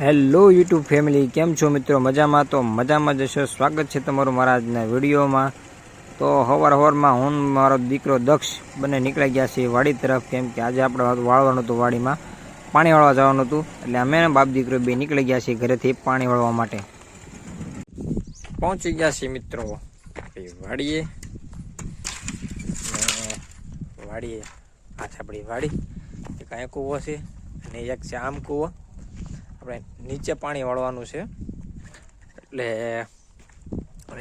Hello YouTube family, કેમ છો મિત્રો? મજામાં? તો મજામાં જશો સ્વાગત છે તમારું મારા આજના વિડીયોમાં. તો હવાર હવારમાં હું મારો દીકરો દક્ષ બંને નીકળી ગયા છે વાડી તરફ. કેમ કે આજે આપણે વાળવાનું હતું વાડીમાં. પાણી વાળવા જવાનું હતું. એટલે અમે બાપ દીકરો બે નીકળી ગયા છીએ ઘરેથી પાણી વાળવા માટે. પહોંચી ગયા છીએ મિત્રો. વાડીએ. વાડીએ. આ આપણી વાડી. એક અહીં કૂવો છે અને એક છે આમ કૂવો. આપણે નીચે પાણી વાળવાનું છે. એટલે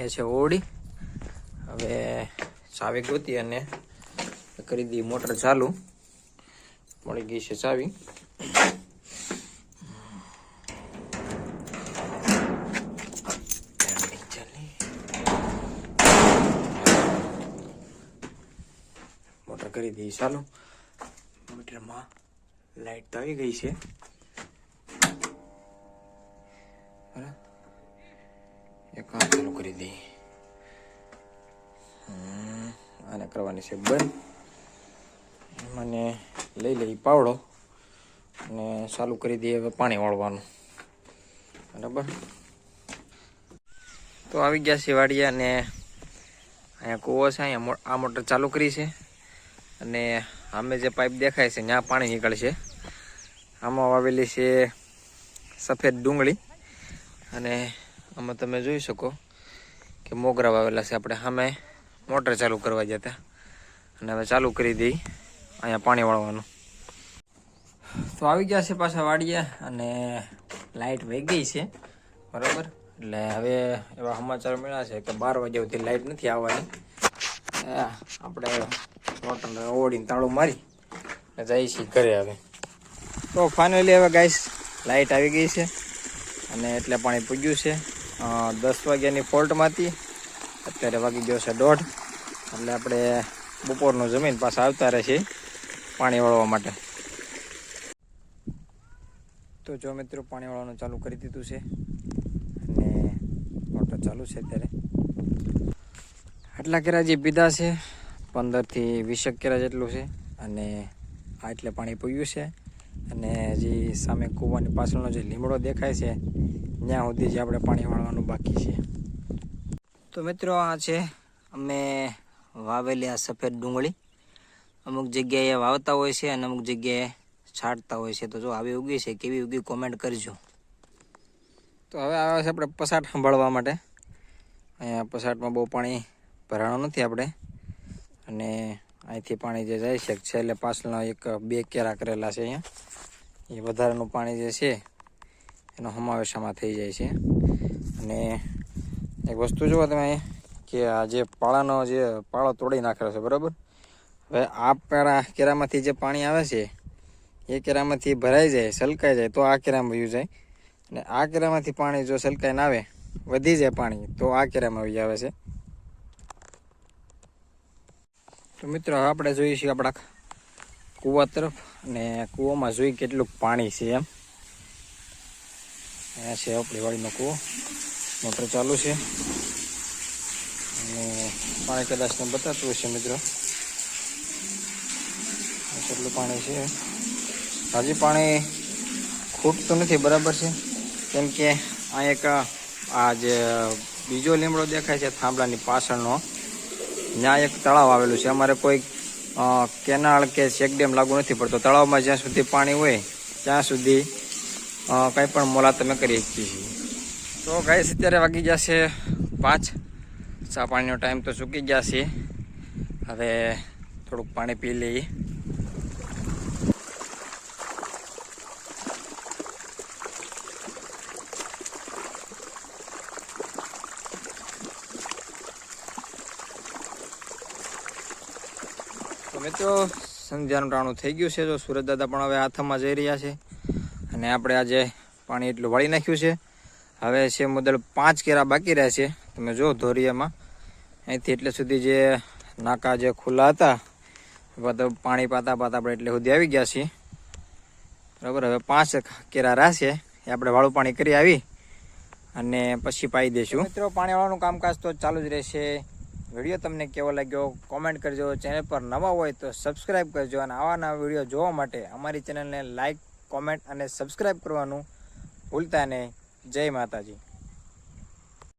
એ છે ઓળી હવે ચાવી ગોતી અને કરી દી મોટર ચાલુ. મળી ગઈ છે ચાવી. મોટર કરી દઈ ચાલો. મીટરમાં લાઈટ તો આવી ગઈ છે. બરાબર એક આ ચાલુ કરી દઈએ આને કરવાની છે બંધ મને લઈ લઈ પાવડો અને ચાલુ કરી દઈએ હવે પાણી વાળવાનું બરાબર તો આવી ગયા છે વાડિયા અને અહીંયા કૂવો છે અહીંયા આ મોટર ચાલુ કરી છે અને અમે જે પાઇપ દેખાય છે ત્યાં પાણી નીકળશે આમાં વાવેલી છે સફેદ ડુંગળી અને આમાં તમે જોઈ શકો કે મોગરા વાવેલા છે. આપણે સામે મોટર ચાલુ કરવા જતા અને હવે ચાલુ કરી દઈ અહીંયા પાણી વાળવાનું. તો આવી ગયા છે પાછા વાડીએ અને લાઇટ વહી ગઈ છે. બરાબર? એટલે હવે એવા સમાચાર મળ્યા છે કે બાર વાગ્યા સુધી લાઇટ નથી આવવાની. આપણે મોટરને ઓળીને તાળું મારી જઈએ છીએ ઘરે હવે. તો ફાઇનલી હવે ગાઈસ લાઇટ આવી ગઈ છે. અને એટલે પાણી પૂગ્યું છે. દસ વાગ્યાની ફોલ્ટમાંથી અત્યારે વાગી ગયો છે દોઢ. એટલે આપણે બપોરનું જમીન પાછા આવતા રહે છે પાણી વળવા માટે. તો જો મિત્રો, પાણી વળવાનું ચાલુ કરી દીધું છે. અને મોટર ચાલુ છે અત્યારે. આટલા કેરા જે પીધા છે, પંદરથી વીસેક કેરા જેટલું છે. અને આ એટલે પાણી પૂગ્યું છે. અને જે સામે કૂવાની પાછળનો જે લીમડો દેખાય છે, ત્યાં સુધી જે આપણે પાણી વાળવાનું બાકી છે. તો મિત્રો આ છે અમે વાવેલી આ સફેદ ડુંગળી. અમુક જગ્યાએ વાવતા હોય છે અને અમુક જગ્યાએ છાંટતા હોય છે. તો જો આવી ઉગી છે, કેવી ઉગી કોમેન્ટ કરજો. તો હવે આવે છે આપણે પસાટ સંભાળવા માટે. અહીંયા પસાટમાં બહુ પાણી ભરાણું નથી આપણે. અને અહીંથી પાણી જે જાય છે, છેલ્લે પાછળના એક બે કેરા કરેલા છે અહીંયા. એ વધારાનું પાણી જે છે, એનો સમાવેશ આમાં થઈ જાય છે. અને એક વસ્તુ જુઓ તમે કે આ જે પાળાનો જે પાળો તોડી નાખેલો છે, બરાબર? હવે આ પેલા કેરામાંથી જે પાણી આવે છે, એ કેરામાંથી ભરાઈ જાય સલકાઈ જાય, તો આ કેરામાં વયું જાય. અને આ કેરામાંથી પાણી જો સલકાઈને આવે, વધી જાય પાણી, તો આ કેરામાં વહી આવે છે. તો મિત્રો આપણે જોઈએ છીએ આપણા કૂવા તરફ અને કૂવામાં જોઈ કેટલું પાણી છે એમ. અહીંયા છે આપણી કૂવો. મોટર ચાલુ છે. અને પાણી કદાચ તમે બતાતું હશે મિત્રો. કેટલું પાણી છે. હજી પાણી ખૂટતું નથી, બરાબર છે. કેમ કે આ એક આ જે બીજો લીમડો દેખાય છે થાંભલાની પાછળનો, ત્યાં એક તળાવ આવેલું છે. અમારે કોઈ કેનાળ કે ચેકડેમ લાગુ નથી પડતો. તળાવમાં જ્યાં સુધી પાણી હોય, ત્યાં સુધી કંઈ પણ મોલાત તમે કરી શકીએ છીએ. તો ગાઈસ અત્યારે વાગી ગયા છે પાંચ. ચા પાણીનો ટાઈમ તો ચૂકી ગયા છે હવે થોડુંક પાણી પી લઈએ. તો મિત્રો સંધ્યાનું ટાણું થઈ ગયું છે. તો સુરત દાદા પણ હવે હાથમાં જઈ રહ્યા છે. અને આપણે આજે પાણી એટલું વાળી નાખ્યું છે. હવે છે મુદલ પાંચ કેરા બાકી રહ્યા છે. તમે જો ધોરિયામાં. અહીંથી એટલે સુધી જે નાકા જે ખુલ્લા હતા પાણી પાતા પાતા આપણે એટલે સુધી આવી ગયા છીએ. બરાબર, હવે પાંચ કેરા રહેશે એ આપણે વાળું પાણી કરી આવી અને પછી પાઈ દઈશું. મિત્રો પાણી વાળવાનું કામકાજ તો ચાલુ જ રહેશે. વીડિયો તમને કેવો લાગ્યો કોમેન્ટ કરજો. ચેનલ પર નવા હોય તો સબસ્ક્રાઈબ કરજો અને આવા નવા વીડિયો જોવા માટે અમારી ચેનલને લાઇક કોમેન્ટ અને સબસ્ક્રાઈબ કરવાનું ભૂલતા નહીં. જય માતાજી.